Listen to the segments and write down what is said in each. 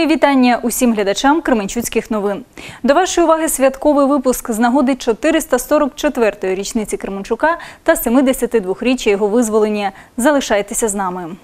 Мої вітання усім глядачам Кременчуцьких новин. До вашої уваги святковий випуск з нагоди 444-ї річниці Кременчука та 72-річчя його визволення. Залишайтеся з нами.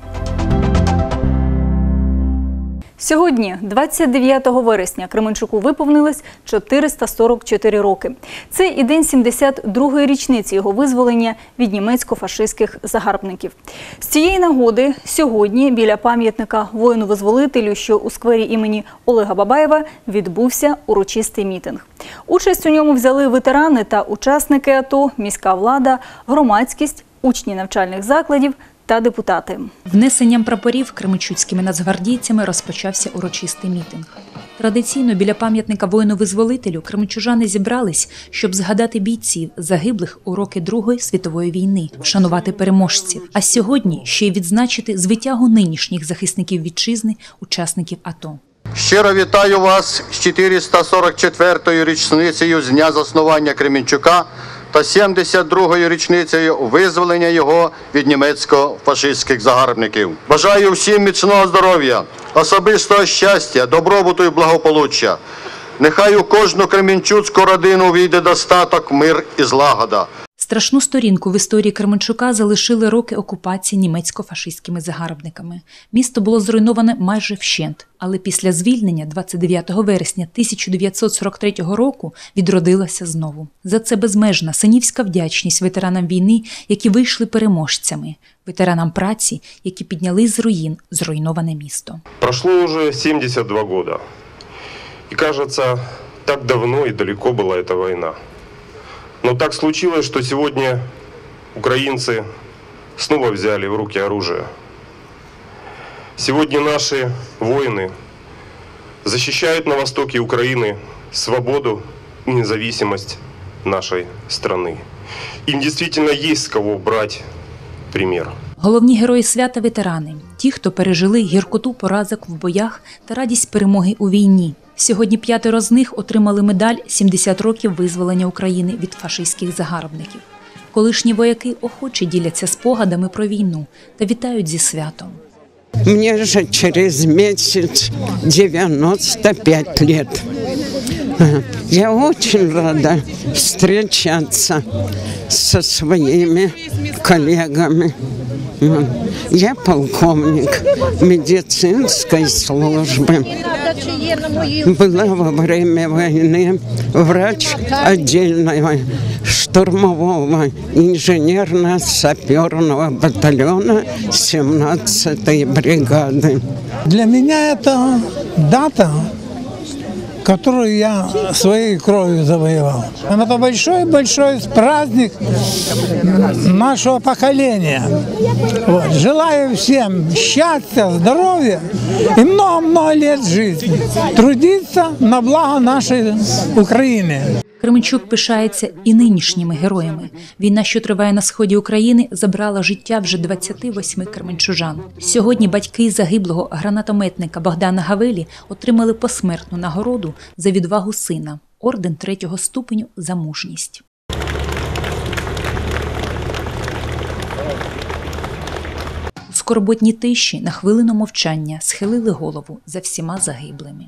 Сьогодні, 29 вересня, Кременчуку виповнилось 444 роки. Це і день 72-ї річниці його визволення від німецько-фашистських загарбників. З цієї нагоди сьогодні біля пам'ятника воїну-визволителю, що у сквері імені Олега Бабаєва, відбувся урочистий мітинг. Участь у ньому взяли ветерани та учасники АТО, міська влада, громадськість, учні навчальних закладів та депутати. Внесенням прапорів кременчуцькими нацгвардійцями розпочався урочистий мітинг. Традиційно біля пам'ятника воїну-визволителю кременчужани зібрались, щоб згадати бійців, загиблих у роки Другої світової війни, вшанувати переможців. А сьогодні ще й відзначити звитягу нинішніх захисників вітчизни, учасників АТО. Щиро вітаю вас з 444-ю річницею з дня заснування Кременчука та 72-ю річницею визволення його від німецько-фашистських загарбників. Бажаю всім міцного здоров'я, особистого щастя, добробуту і благополуччя. Нехай у кожну кремінчуцьку родину війде достаток, мир і злагода. Страшну сторінку в історії Кременчука залишили роки окупації німецько-фашистськими загарбниками. Місто було зруйноване майже вщент, але після звільнення 29 вересня 1943 року відродилося знову. За це безмежна синівська вдячність ветеранам війни, які вийшли переможцями, ветеранам праці, які підняли з руїн зруйноване місто. Прошло уже 72 года. И кажется, так давно и далеко была эта война. Но так случилось, что сегодня украинцы снова взяли в руки оружие. Сегодня наши воины защищают на востоке Украины свободу и независимость нашей страны. Им действительно есть с кого брать пример. Головні герої свята ветерани, ті, хто пережили гіркоту поразок в боях та радість перемоги у війні. Сьогодні п'ятеро з них отримали медаль «70 років визволення України від фашистських загарбників. Колишні вояки охоче діляться спогадами про війну та вітають зі святом. Мне же через месяц 95 лет. Я очень рада встречаться со своими коллегами. Я полковник медицинской службы. Была во время войны врач отдельного штурмового инженерно-саперного батальона 17-й бригады. Для меня это дата, которую я своей кровью завоевал. Это большой-большой праздник нашего поколения. Вот. Желаю всем счастья, здоровья и много-много лет жизни. Трудиться на благо нашей Украины. Кременчук пишається і нинішніми героями. Війна, що триває на сході України, забрала життя вже 28 кременчужан. Сьогодні батьки загиблого гранатометника Богдана Гавелі отримали посмертну нагороду за відвагу сина орден третього ступеню за мужність. У скорботній тиші на хвилину мовчання схилили голову за всіма загиблими.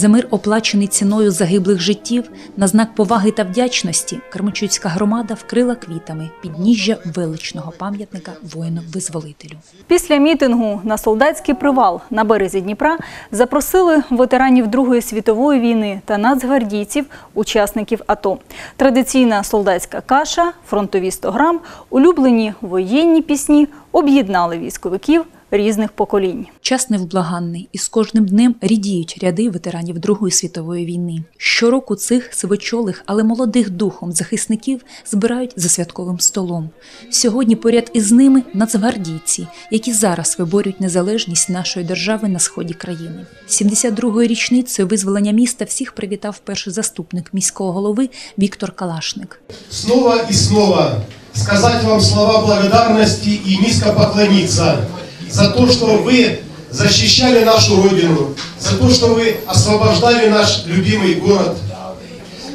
За мир, оплачений ціною загиблих життів, на знак поваги та вдячності Кременчуцька громада вкрила квітами підніжжя величного пам'ятника воїну-визволителю. Після мітингу на солдатський привал на березі Дніпра запросили ветеранів Другої світової війни та нацгвардійців, учасників АТО. Традиційна солдатська каша, фронтові 100 грам, улюблені воєнні пісні об'єднали військовиків різних поколінь. Час невблаганний, і з кожним днем рідіють ряди ветеранів Другої світової війни. Щороку цих сивочолих, але молодих духом захисників збирають за святковим столом. Сьогодні поряд із ними нацгвардійці, які зараз виборюють незалежність нашої держави на сході країни. 72-ю річницею визволення міста всіх привітав перший заступник міського голови Віктор Калашник. снова и снова сказать вам слова благодарности и низко поклониться за то, что вы защищали нашу Родину, за то, что вы освобождали наш любимый город,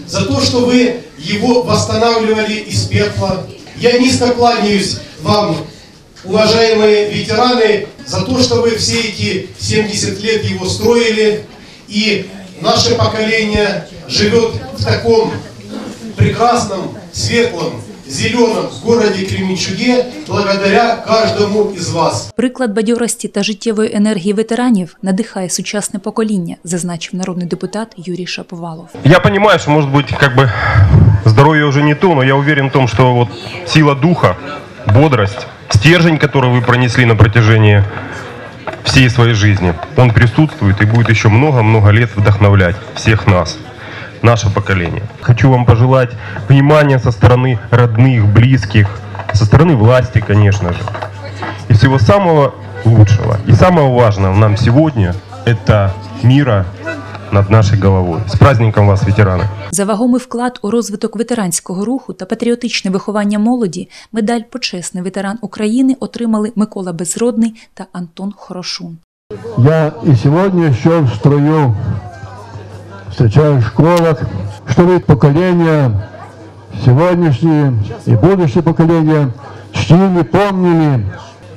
за то, что вы его восстанавливали из пепла, Я низко кланяюсь вам, уважаемые ветераны, за то, что вы все эти 70 лет его строили, и наше поколение живет в таком прекрасном, светлом, зеленом городе Кременчуге благодаря каждому из вас. Приклад бадьорості та життєвої енергії ветеранів надихає сучасне покоління, зазначив народний депутат Юрій Шаповалов. Я понимаю, что, может быть, как бы здоровье уже не то, но я уверен в том, что вот сила духа, бодрость, стержень, который вы пронесли на протяжении всей своей жизни, он присутствует и будет еще много-много лет вдохновлять всех нас, наше поколение. Хочу вам пожелать внимания со стороны родных, близких, со стороны власти, конечно же. И всего самого лучшего. И самого важного нам сегодня – это мира над нашей головой. С праздником вас, ветераны! За вагомий вклад у розвиток ветеранського руху та патріотичне виховання молоді медаль Почесний ветеран України отримали Микола Безродний та Антон Хорошун. Я и сегодня еще в строю встречаю в школах, чтобы поколения сегодняшние и будущие поколения чтили, помнили.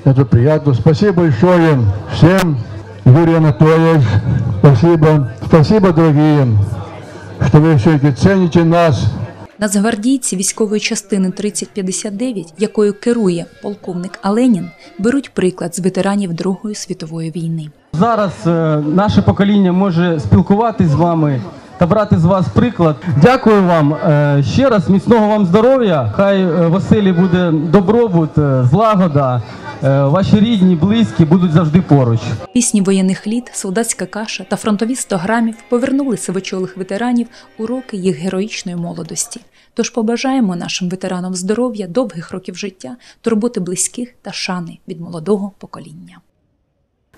Это приятно. Спасибо большое всем. Юрий Анатольевич, спасибо. Спасибо, дорогие, что вы все-таки цените нас, Нацгвардійці військової частини 3059, якою керує полковник Аленін, беруть приклад з ветеранів Другої світової війни. Зараз е, наше покоління може спілкуватись з вами та брати з вас приклад. Дякую вам е, ще раз, міцного вам здоров'я. Хай е, в оселі буде добробут, злагода. Е, ваші рідні, близькі будуть завжди поруч. Пісні воєнних літ, солдатська каша та фронтові 100 грамів повернули сивочолих ветеранів у роки їх героїчної молодості. Тож побажаємо нашим ветеранам здоров'я, довгих років життя, турботи близьких та шани від молодого покоління.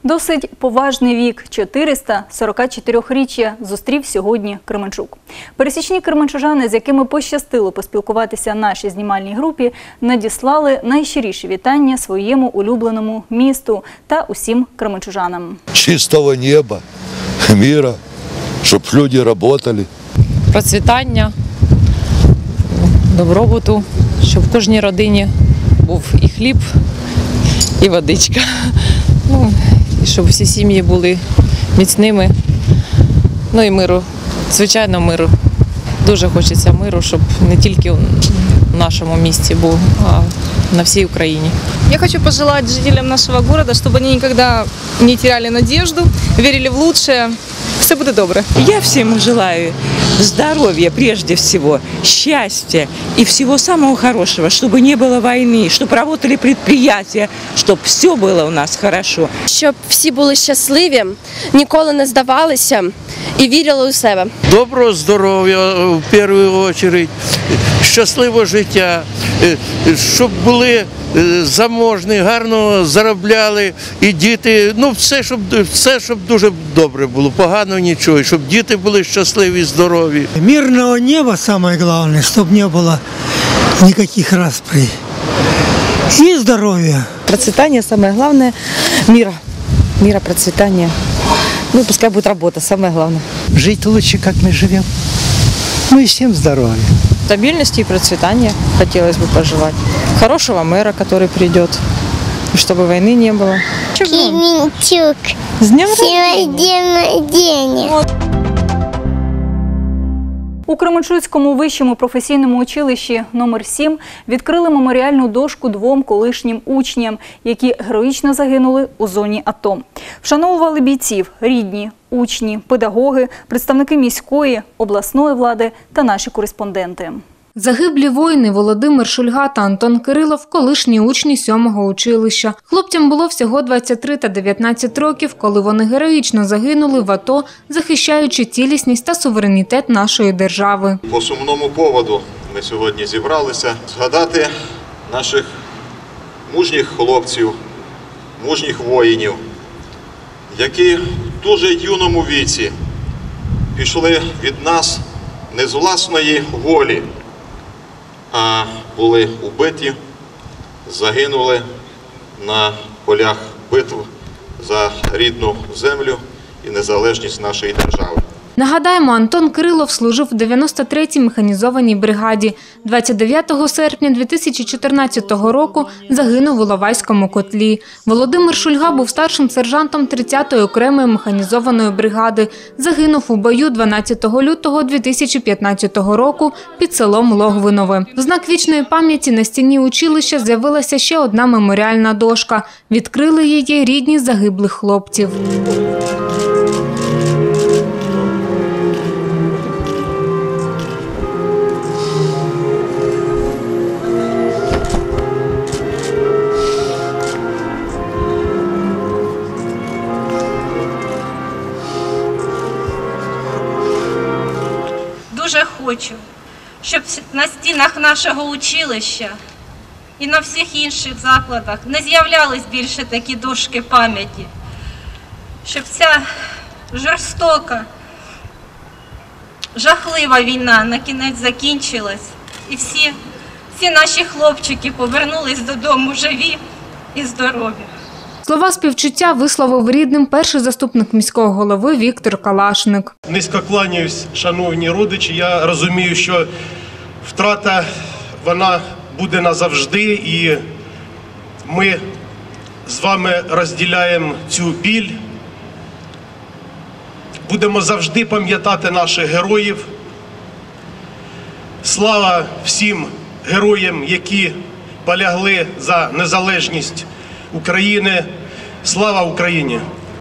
Досить поважний вік 444-річчя зустрів сьогодні Кременчук. Пересічні кременчужани, з якими пощастило поспілкуватися нашій знімальній групі, надіслали найщиріші вітання своєму улюбленому місту та усім кременчужанам. чистого неба, мира, чтобы люди работали. процвітання, добробуту, щоб в кожній родині був і хліб, і водичка. Ну, і щоб всі сім'ї були міцними. Ну і миру, звичайно, миру. Дуже хочеться миру, щоб не тільки в нашому місті був, а на всій Україні. Я хочу пожелать жителям нашего города, чтобы они никогда не теряли надежду, верили в лучшее. Все будет добре. Я всем желаю здоровья прежде всего, счастья и всего самого хорошего, чтобы не было войны, чтобы работали предприятия, чтобы все было у нас хорошо. щоб всі були щасливі, ніколи не здавалися і вірили у себе. Доброго здоров'я е, в першу чергу, щасливого життя, е, щоб були е, заможні, гарно заробляли і діти. Ну, все, щоб все, щоб дуже добре було, погано нічого, і щоб діти були щасливі, здорові. Мирного неба самое главное, чтобы не было никаких расприй. И здоровья. Процветание самое главное, мира, мира, процветания. Ну, пускай будет работа, самое главное. Жить лучше, как мы живем. Ну и всем здоровья. Стабильности и процветания хотелось бы пожелать. Хорошего мэра, который придет, и чтобы войны не было. Кременчук. С днем Сьогодні день. У Кременчуцькому вищому професійному училищі номер 7 відкрили меморіальну дошку двом колишнім учням, які героїчно загинули у зоні АТО. Вшановували бійців, рідні, учні, педагоги, представники міської, обласної влади та наші кореспонденти. Загиблі воїни Володимир Шульга та Антон Кирилов – колишні учні сьомого училища. Хлопцям було всього 23 та 19 років, коли вони героїчно загинули в АТО, захищаючи цілісність та суверенітет нашої держави. По сумному поводу ми сьогодні зібралися згадати наших мужніх хлопців, мужніх воїнів, які в дуже юному віці пішли від нас не з власної волі, були убиті, загинули на полях битв за рідну землю і незалежність нашої держави. Нагадаємо, Антон Кирилов служив в 93-й механізованій бригаді. 29 серпня 2014 року загинув у Лавайському котлі. Володимир Шульга був старшим сержантом 30-ї окремої механізованої бригади. Загинув у бою 12 лютого 2015 року під селом Логвинове. В знак вічної пам'яті на стіні училища з'явилася ще одна меморіальна дошка. Відкрили її рідні загиблих хлопців. Хочу, щоб на стінах нашого училища і на всіх інших закладах не з'являлись більше такі дошки пам'яті, щоб ця жорстока, жахлива війна на кінець закінчилась, і всі, всі наші хлопчики повернулись додому живі і здорові. Слова співчуття висловив рідним перший заступник міського голови Віктор Калашник. Низько кланяюсь, шановні родичі. Я розумію, що втрата вона буде назавжди, і ми з вами розділяємо цю біль. Будемо завжди пам'ятати наших героїв. Слава всім героям, які полягли за незалежність України. Слава Україні!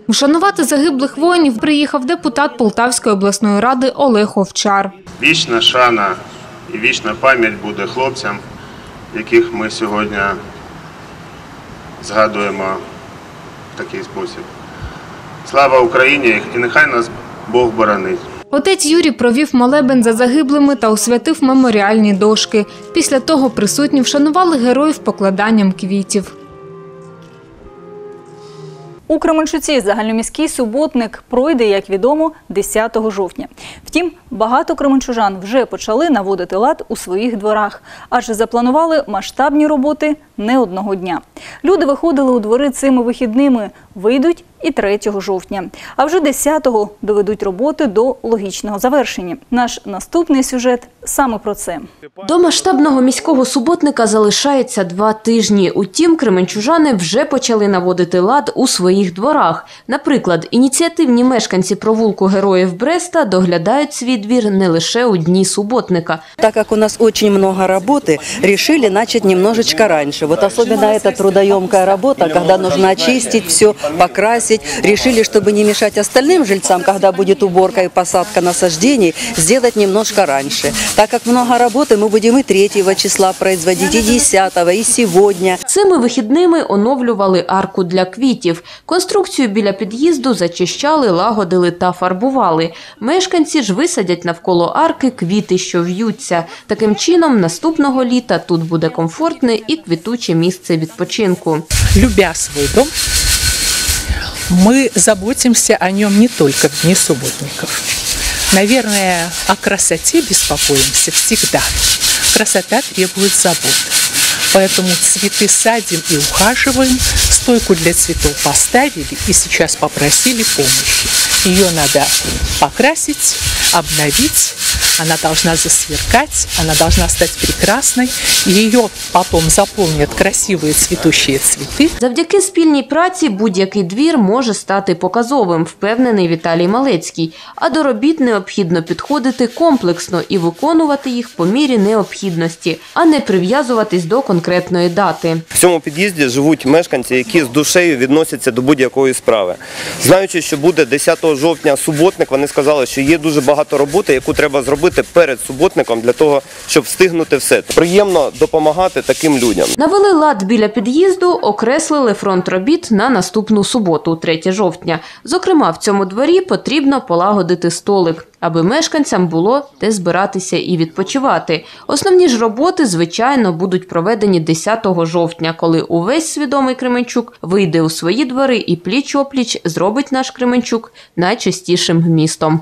Вшанувати загиблих воїнів приїхав депутат Полтавської обласної ради Олег Овчар. Вічна шана і вічна пам'ять буде хлопцям, яких ми сьогодні згадуємо в такий спосіб. Слава Україні і нехай нас Бог боронить. Отець Юрій провів молебен за загиблими та освятив меморіальні дошки. Після того присутні вшанували героїв покладанням квітів. У Кременчуці загальноміський суботник пройде, як відомо, 10 жовтня. Втім, багато кременчужан вже почали наводити лад у своїх дворах, адже запланували масштабні роботи не одного дня. Люди виходили у двори цими вихідними, вийдуть і 3 жовтня. А вже 10-го доведуть роботи до логічного завершення. Наш наступний сюжет саме про це. До масштабного міського суботника залишається два тижні. Утім, кременчужани вже почали наводити лад у своїх дворах. Наприклад, ініціативні мешканці провулку Героїв Бреста доглядають свій двір не лише у дні суботника. Так как у нас очень много работы, решили начать немножечко раньше. Вот особенно эта трудоемкая работа, когда нужно очистить все, покрасить. Решили, чтобы не мешать остальным жильцам, когда будет уборка и посадка насаждений, сделать немножко раньше. Так как много работы, мы будем и 3 числа производить, и 10, и сегодня. Цими вихідними оновлювали арку для квітів. Конструкцію біля під'їзду зачищали, лагодили та фарбували. Мешканці ж висадять навколо арки квіти, що в'ються. Таким чином, наступного літа тут буде комфортне і квітуче місце відпочинку. Любя свой дом, мы заботимся о нем не только в дни субботников. Наверное, о красоте беспокоимся всегда. Красота требует заботы. Поэтому цветы садим и ухаживаем, стойку для цветов поставили и сейчас попросили помощи. Ее надо покрасить, обновить, она должна засверкать, она должна стать прекрасной. Ее потом заполнят красивые цветущие цветы. Завдяки спільній праці будь-який двір може стати показовим, впевнений Віталій Малецький. А до робіт необхідно підходити комплексно і виконувати їх по мірі необхідності, а не прив'язуватись до конкретної дати. В цьому під'їзді живуть мешканці, які з душею відносяться до будь-якої справи. Знаючи, що буде 10 жовтня суботник, вони сказали, що є дуже багато роботи, яку треба зробити перед суботником для того, щоб встигнути все. Приємно допомагати таким людям. Навели лад біля під'їзду, окреслили фронт робіт на наступну суботу, 3 жовтня. Зокрема, в цьому дворі потрібно полагодити столик, аби мешканцям було де збиратися і відпочивати. Основні ж роботи, звичайно, будуть проведені 10 жовтня, коли увесь свідомий Кременчук вийде у свої двори і пліч-опліч зробить наш Кременчук найчистішим містом.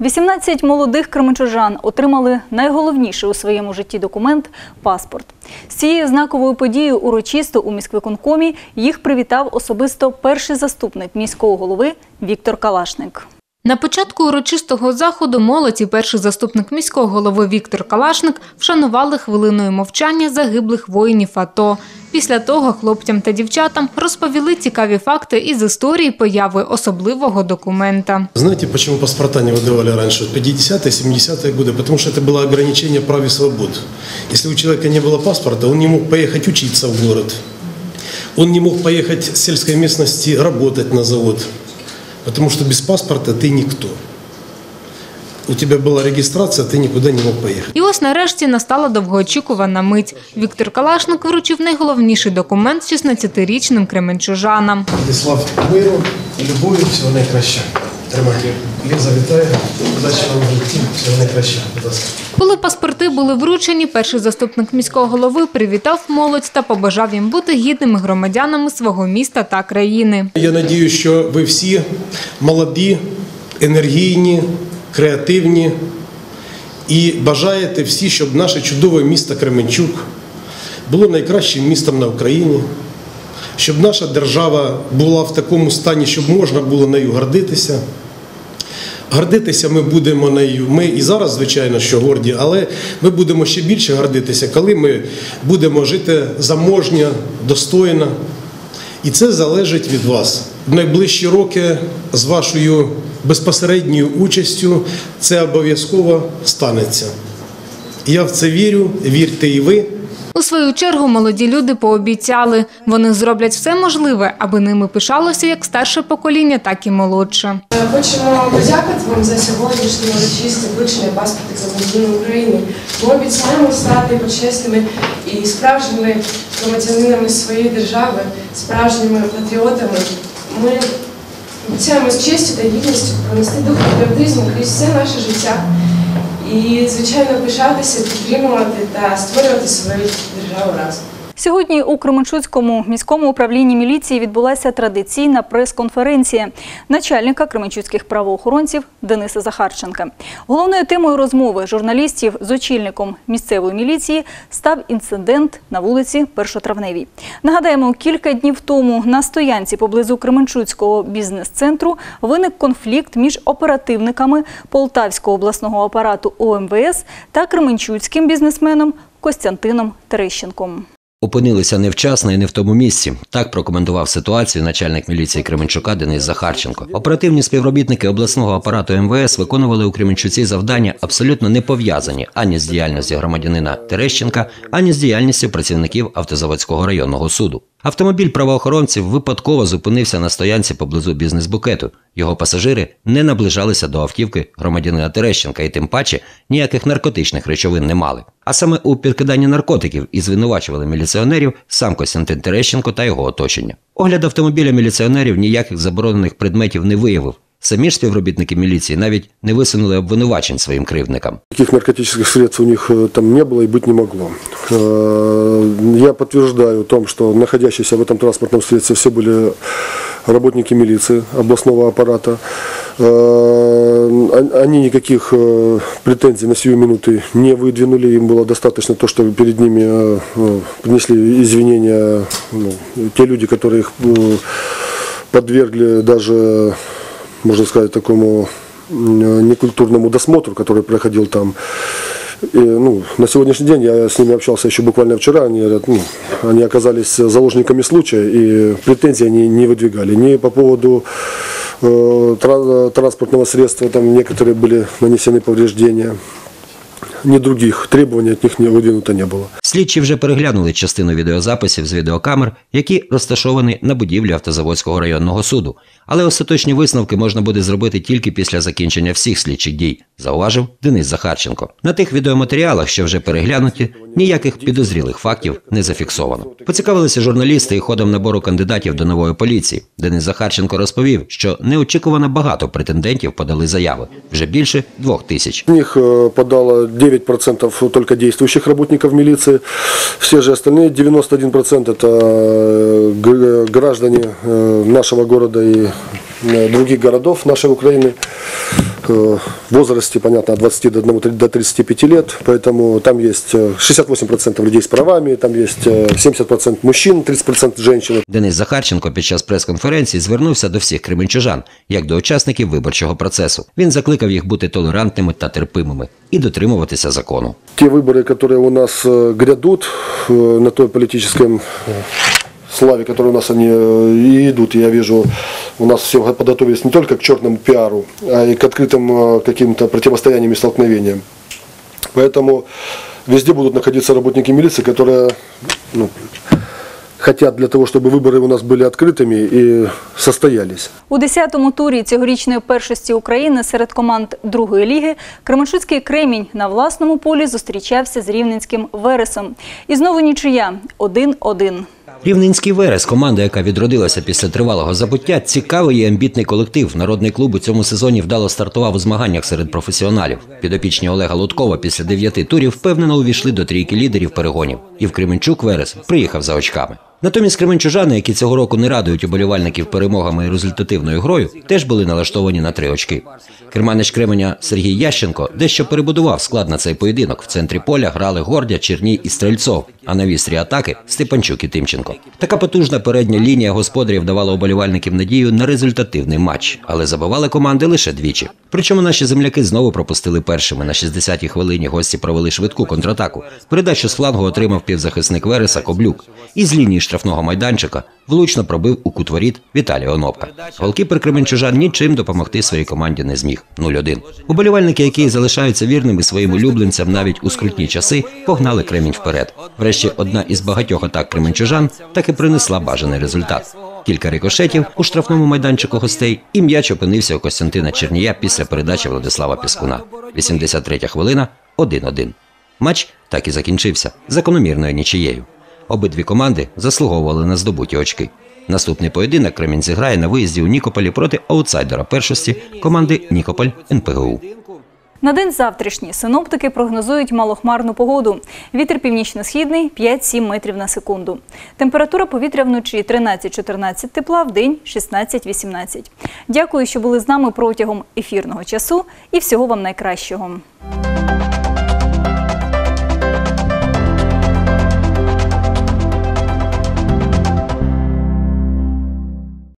18 молодих кременчужан отримали найголовніший у своєму житті документ паспорт. З цією знаковою подією урочисто у міськвиконкомі їх привітав особисто перший заступник міського голови Віктор Калашник. На початку урочистого заходу молодь і перший заступник міського голови Віктор Калашник вшанували хвилиною мовчання загиблих воїнів АТО. Після того хлопцям та дівчатам розповіли цікаві факти із історії появи особливого документа. Знаете, почему паспорта не выдавали раньше, в 50-е, 70-е годы? Потому что это было ограничение прав и свобод. Если у человека не было паспорта, он не мог поехать учиться в город. Он не мог поехать с сельской местности работать на завод. Потому что без паспорта ты никто. У тебя была регистрация, ты никуда не мог поехать. І ось нарешті настала довгоочікувана мить. Віктор Калашник вручив найголовніший документ 16-річним кременчужанам. Владислав, миру, любові, всього найкращого. Тримайте. Ліза, вітаю. Удачі вам в житті, всього найкращого. Будь ласка. Коли паспорти були вручені, перший заступник міського голови привітав молодь та побажав їм бути гідними громадянами свого міста та країни. Я надію, що ви всі молоді, енергійні, креативні і бажаєте всі, щоб наше чудове місто Кременчук було найкращим містом на Україні, щоб наша держава була в такому стані, щоб можна було нею гордитися. Гордитися ми будемо нею. Ми і зараз, звичайно, що горді, але ми будемо ще більше гордитися, коли ми будемо жити заможня, достойно. І це залежить від вас. В найближчі роки з вашою безпосередньою участю це обов'язково станеться. Я в це вірю, вірте і ви. У свою чергу молоді люди пообіцяли, вони зроблять все можливе, аби ними пишалося як старше покоління, так і молодше. Хочемо подякувати вам за сьогоднішнє урочисте вручення паспорта громадянина України. Ми обіцяємо стати почесними і справжніми громадянинами своєї держави, справжніми патріотами. Ми обіцяємо з честю та гідністю пронести дух патріотизму крізь все наше життя і, звичайно, пишатися, підтримувати та створювати свою державу разом. Сьогодні у Кременчуцькому міському управлінні міліції відбулася традиційна прес-конференція начальника кременчуцьких правоохоронців Дениса Захарченка. Головною темою розмови журналістів з очільником місцевої міліції став інцидент на вулиці Першотравневій. Нагадаємо, кілька днів тому на стоянці поблизу Кременчуцького бізнес-центру виник конфлікт між оперативниками Полтавського обласного апарату ОМВС та кременчуцьким бізнесменом Костянтином Терещенком. Опинилися невчасно і не в тому місці. Так прокоментував ситуацію начальник міліції Кременчука Денис Захарченко. Оперативні співробітники обласного апарату МВС виконували у Кременчуці завдання абсолютно не пов'язані ані з діяльністю громадянина Терещенка, ані з діяльністю працівників автозаводського районного суду. Автомобіль правоохоронців випадково зупинився на стоянці поблизу бізнес-букету. Його пасажири не наближалися до автівки громадянина Терещенка і тим паче ніяких наркотичних речовин не мали. А саме у підкиданні наркотиків і звинувачували міліціонерів сам Костянтин Терещенко та його оточення. Огляд автомобіля міліціонерів ніяких заборонених предметів не виявив. Самі ж співробітники міліції навіть не висунули обвинувачень своїм кривдникам. Каких наркотических средств у них э, там не было и быть не могло. Э, Я подтверждаю о том, что находящиеся в этом транспортном средстве все были работники милиции областного аппарата. Э, он- Они никаких э, претензий на сию минуты не выдвинули. Им было достаточно то, что перед ними э, э, принесли извинения ну, те люди, которые их э, подвергли даже, можно сказать, такому м, некультурному досмотру, который проходил там. И, ну, на сегодняшний день я с ними общался еще буквально вчера. Они, говорят, ну, они оказались заложниками случая и претензий они не выдвигали. Ни по поводу э, тра- транспортного средства, там некоторые были нанесены повреждения. Ни других требований от них не выдвинуто не было. Слідчі вже переглянули частину відеозаписів з відеокамер, які розташовані на будівлі автозаводського районного суду. Але остаточні висновки можна буде зробити тільки після закінчення всіх слідчих дій, зауважив Денис Захарченко. На тих відеоматеріалах, що вже переглянуті, ніяких підозрілих фактів не зафіксовано. Поцікавилися журналісти і ходом набору кандидатів до нової поліції. Денис Захарченко розповів, що неочікувано багато претендентів подали заяви вже більше двох тисяч. Из них э, подало 9% только действующих работников милиции. Все же остальные 91% это э, г- граждане э, нашего города и э, других городов нашей Украины. Э, В возрасте, понятно, от 20 до, одного- до 35 лет, поэтому там есть э, 68% людей с правами, там есть э, 70% мужчин, 30% женщин. Денис Захарченко під час прес-конференції звернувся до всіх кременчужан, як до учасників виборчого процесу. Він закликав їх бути толерантними та терпимими і дотримуватися закону. Те выборы, которые у нас э, грядут э, на той политическом э, славе, которые у нас они э, и идут, я вижу, у нас все подготовились не только к черному пиару, а и к открытым э, каким-то противостояниям и столкновениям. Поэтому везде будут находиться работники милиции, которые ну, хотят для того, чтобы выборы у нас были открытыми и состоялись. У 10-му турі цьогорічної першості України серед команд другої ліги Кременчуцький Кремінь на власному полі зустрічався з рівненським Вересом. І знову нічия 1-1. Рівненський Верес, команда, яка відродилася після тривалого забуття, цікавий і амбітний колектив. Народний клуб у цьому сезоні вдало стартував у змаганнях серед професіоналів. Підопічні Олега Луткова після дев'яти турів впевнено увійшли до трійки лідерів перегонів. І в Кременчук Верес приїхав за очками. Натомість кременчужани, які цього року не радують уболівальників перемогами і результативною грою, теж були налаштовані на три очки. Керманич Кременя Сергій Ященко дещо перебудував склад на цей поєдинок. В центрі поля грали Гордя, Черній і Стрельцов, а на вістрі атаки Степанчук і Тимченко. Така потужна передня лінія господарів давала уболівальників надію на результативний матч, але забивали команди лише двічі. Причому наші земляки знову пропустили першими. На 60-й хвилині гості провели швидку контратаку. Передачу з флангу отримав півзахисник Вереса Коблюк. І з лінії штрафного майданчика влучно пробив у кут воріт Віталій Онопка. Голкіпер Кременчужан нічим допомогти своїй команді не зміг. 0-1. Уболівальники, які залишаються вірними своїм улюбленцям навіть у скрутні часи, погнали Кремінь вперед. Врешті одна із багатьох атак кременчужан так і принесла бажаний результат. Кілька рикошетів у штрафному майданчику гостей, і м'яч опинився у Костянтина Чернія після передачі Владислава Піскуна. 83 хвилина 1-1. Матч так і закінчився закономірною нічиєю. Обидві команди заслуговували на здобуті очки. Наступний поєдинок Кремінь зіграє на виїзді у Нікополі проти аутсайдера першості команди Нікополь НПГУ. На день завтрашній синоптики прогнозують малохмарну погоду. Вітер північно-східний 5-7 метрів на секунду. Температура повітря вночі 13-14 тепла, в день 16-18. Дякую, що були з нами протягом ефірного часу і всього вам найкращого.